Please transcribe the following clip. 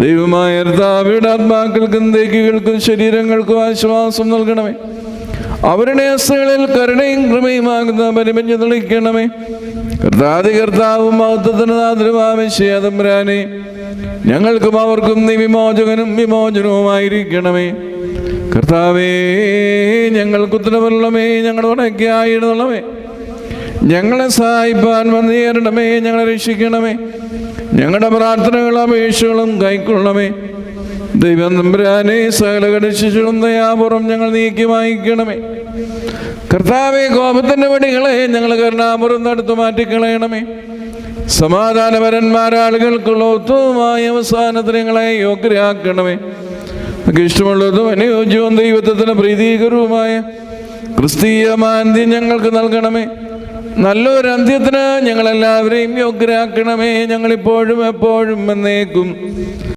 ദൈവമായ കർത്താവിയുടെ ആത്മാക്കൾക്കും ദേഹികൾക്കും ശരീരങ്ങൾക്കും ആശ്വാസം നൽകണമേ. അവരുടെ അസ്ഥകളിൽ കരുണയും കൃപയുമാകുന്ന പരിമഞ്ഞ് തെളിക്കണമേ കർത്താതി കർത്താവും മഹത്വത്തിന് ഞങ്ങൾക്കും അവർക്കും നീ വിമോചകനും വിമോചനവുമായിരിക്കണമേ. കർത്താവേ ഞങ്ങൾക്ക് ഉത്തരവരണമേ ഞങ്ങളോടൊക്കെ ഉണക്കായിടണമേ ഞങ്ങളെ സഹായിപ്പാൻ വന്നേരണമേ ഞങ്ങളെ രക്ഷിക്കണമേ. ഞങ്ങളുടെ പ്രാർത്ഥനകളും അപേക്ഷകളും കൈക്കൊള്ളണമേ. ദൈവം നമ്പുരാനെ സകല കടിച്ചും ദയാപുറം ഞങ്ങൾ നീക്കി വാങ്ങിക്കണമേ കർത്താവെ കോപത്തിന്റെ വടികളെ ഞങ്ങൾ കരുണാപുറം നടത്തു മാറ്റിക്കളയണമേ. സമാധാനപരന്മാരാളുകൾക്കുള്ള ഉത്തമമായ അവസാനത്തിന് ഞങ്ങളെ യോഗ്യരാക്കണമേ. നമുക്ക് ഇഷ്ടമുള്ളതും അനുയോജ്യവും ദൈവത്വത്തിന് പ്രീതികരവുമായ ക്രിസ്തീയ മാന്തി ഞങ്ങൾക്ക് നൽകണമേ. നല്ലൊരു അന്ത്യത്തിന് ഞങ്ങളെല്ലാവരെയും യോഗ്യരാക്കണമേ. ഞങ്ങളിപ്പോഴും എപ്പോഴും എന്നേക്കും.